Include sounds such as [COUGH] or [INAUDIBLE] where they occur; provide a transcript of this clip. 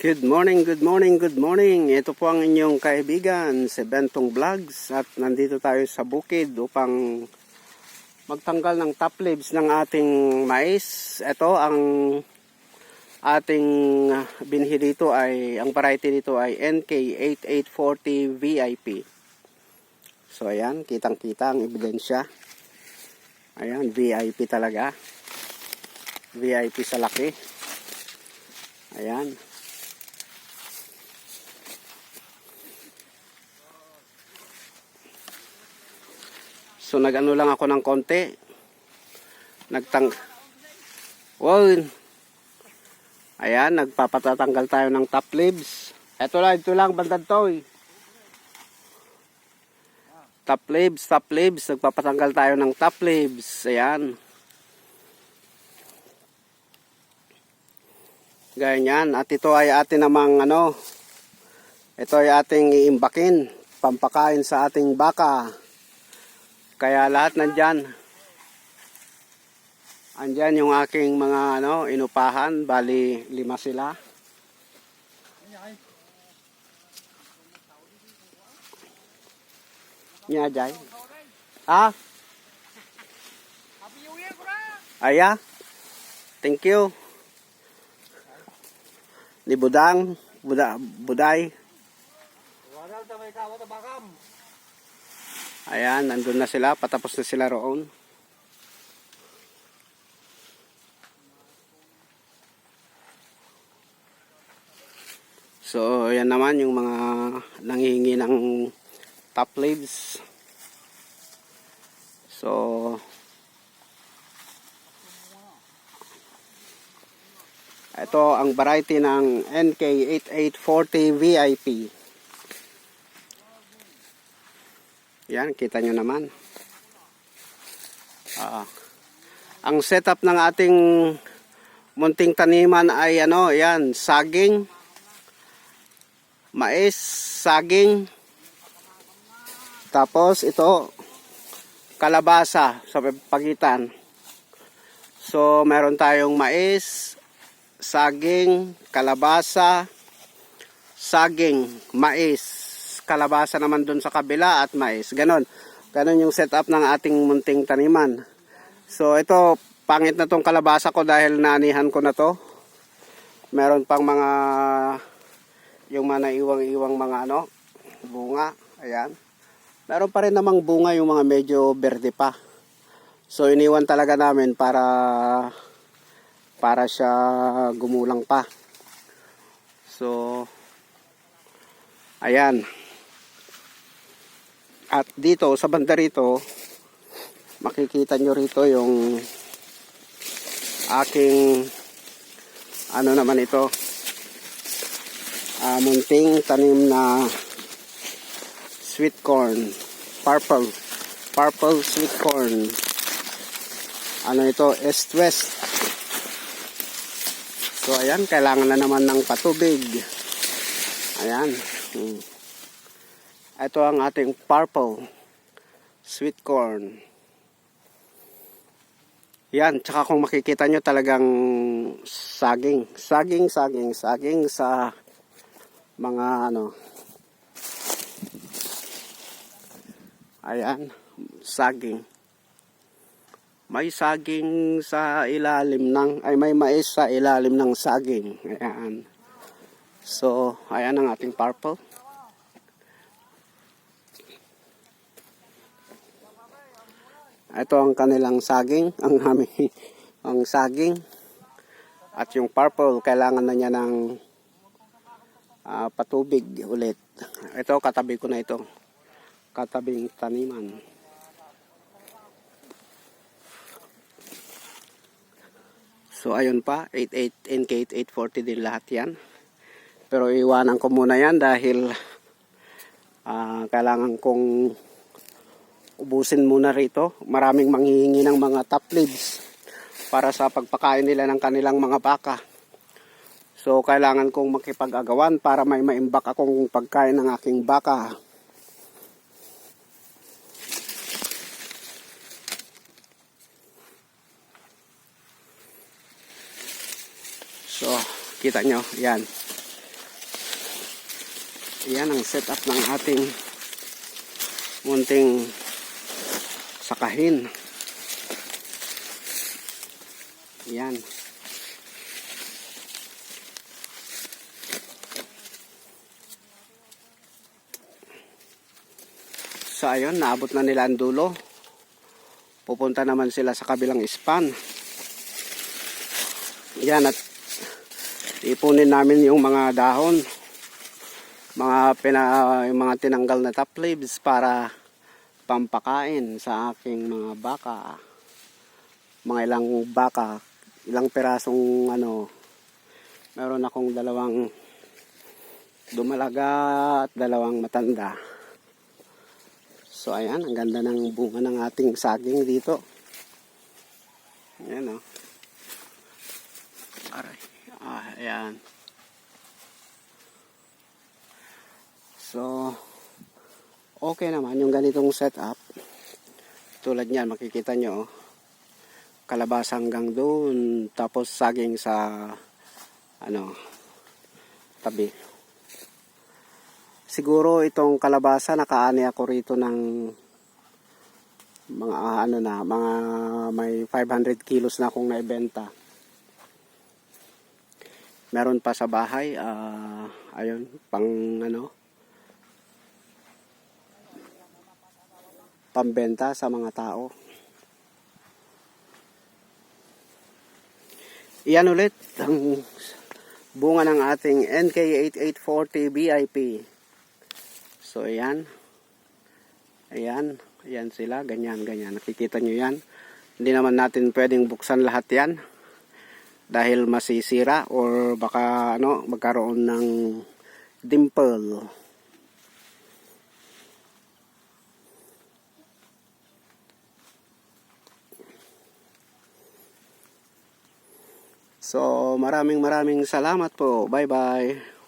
Good morning, good morning, good morning. Ito po ang inyong kaibigan, si Bentong Vlogs at nandito tayo sa bukid upang magtanggal ng top leaves ng ating mais. Ito ang ating binhi dito ay, ang variety dito ay NK8840 VIP. So ayan, kitang kita ang ebidensya. Ayan, VIP talaga. VIP sa laki. Ayan. So nagano lang ako ng konti. Nagtang Wow. Ayan, nagpapatatanggal tayo ng top leaves. Ito lang, ito lang bandad to. eh. Top leaves, top leaves. Nagpapatanggal tayo ng top leaves. Ayan. Ganyan. At ito ay atin namang ano. Ito ay ating iimbakin. Pampakain sa ating baka. Kaya lahat nandyan. Andyan yung aking mga ano, inupahan. Bali, lima sila. Nya jay. Ah? Aya. Thank you. Ni Budang, Buda, Buday. Ayan, nandun na sila. Patapos na sila roon. So, ayan naman yung mga nangihingi ng top leaves. So, ito ang variety ng NK8840 VIP. Yan, kita nyo naman. Ah, ang setup ng ating munting taniman ay ano, yan, saging, mais, saging, tapos ito, kalabasa sa pagitan. So, meron tayong mais, saging, kalabasa, saging, mais, kalabasa naman dun sa kabila at mais. Ganon. Ganon yung setup ng ating munting taniman. So, ito, pangit na tong kalabasa ko dahil naanihan ko na to. Meron pang mga yung mga naiwang-iwang mga ano, bunga. Ayan. Meron pa rin namang bunga yung mga medyo berde pa. So iniwan talaga namin para para siya gumulang pa. So ayan. At dito sa banda rito makikita nyo rito yung aking ano naman ito ah, munting tanim na sweet corn. Purple. Purple sweet corn. Ano ito? East west. So ayan kailangan na naman ng patubig. Ayan. Hmm. Ito ang ating purple sweet corn. Yan, tsaka kung makikita nyo talagang saging, saging, saging, saging sa mga ano. Ayan saging. May saging sa ilalim ng ay may mais sa ilalim ng saging. Ayan. So ayan ang ating purple ito ang kanilang saging [LAUGHS] ang aming ang saging at yung purple kailangan na niya ng ah, patubig ulit. Ito katabi ko na ito. Katabing taniman. So ayun pa, 88 NK 840 din lahat 'yan. Pero iwanan ko muna 'yan dahil ah, kailangan kong ubusin muna rito. Maraming manghihingi ng mga top leaves para sa pagpakain nila ng kanilang mga baka. So, kailangan kong makipag-agawan para may maimbak akong pagkain ng aking baka. So, kita nyo, yan. Yan ang setup ng ating munting sakahin. Yan. So ayun, naabot na nila ang dulo. Pupunta naman sila sa kabilang span. Yan at ipunin namin yung mga dahon. Mga pina, yung mga tinanggal na top leaves para pampakain sa aking mga baka. Mga ilang baka, ilang pirasong ano, meron akong dalawang dumalaga at dalawang matanda. So ayan, ang ganda ng bunga ng ating saging dito. Ayan o. Aray. Ah, ayan. So, okay naman yung ganitong setup. Tulad niyan, makikita nyo. oh. Kalabasa hanggang doon. Tapos saging sa, ano, tabi. Siguro itong kalabasa nakaani ako rito ng mga ano na, mga may 500 kilos na akong naibenta. Meron pa sa bahay, ah, ayun, pang ano, pambenta sa mga tao. Iyan ulit ang bunga ng ating NK8840 BIP. So, ayan. Ayan. Ayan sila. Ganyan, ganyan. Nakikita nyo yan. Hindi naman natin pwedeng buksan lahat yan. Dahil masisira or baka ano, magkaroon ng dimple. So, maraming maraming salamat po. Bye-bye.